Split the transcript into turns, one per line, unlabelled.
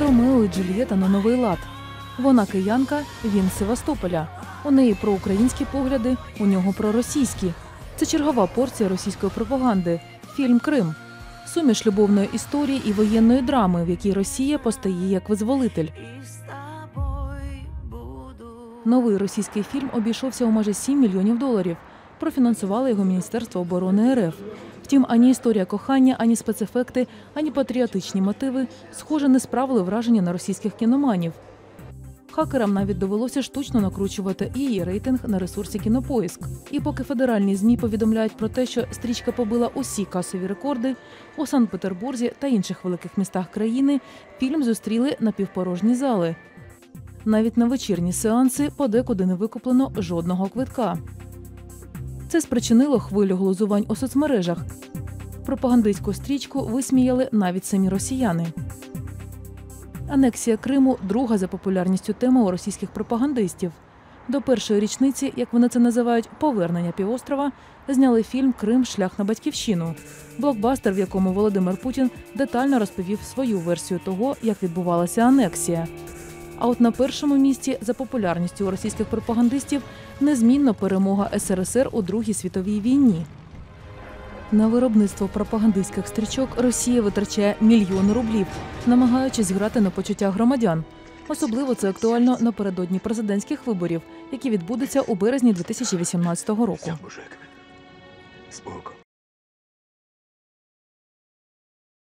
Ромео і Джульєта на новий лад. Вона киянка, він з Севастополя. У неї проукраїнські погляди, у нього проросійські. Це чергова порція російської пропаганди. Фільм Крим. Суміш любовної історії і воєнної драми, в якій Росія постає як визволитель. Новий російський фільм обійшовся у майже 7 мільйонів доларів. Профінансувало його Міністерство оборони РФ. Втім, ані історія кохання, ані спецефекти, ані патріотичні мотиви, схоже, не справили враження на російських кіноманів. Хакерам навіть довелося штучно накручувати її рейтинг на ресурсі Кінопоїск. І поки федеральні змі повідомляють про те, що стрічка побила усі касові рекорди, у Санкт-Петербурзі та інших великих містах країни фільм зустріли напівпорожні зали. Навіть на вечірні сеанси подекуди не викуплено жодного квитка. Це спричинило хвилю глузувань у соцмережах. Пропагандистську стрічку висміяли навіть самі росіяни. Анексія Криму друга за популярністю тема у російських пропагандистів. До першої річниці, як вони це називають, повернення півострова, зняли фільм Крим Шлях на батьківщину. Блокбастер, в якому Володимир Путін детально розповів свою версію того, як відбувалася анексія. А от на першому місці за популярністю у російських пропагандистів незмінно перемога СРСР у Другій світовій війні. На виробництво пропагандистських стрічок Росія витрачає мільйони рублів, намагаючись грати на почуття громадян. Особливо це актуально напередодні президентських виборів, які відбудуться у березні 2018 року.
боку.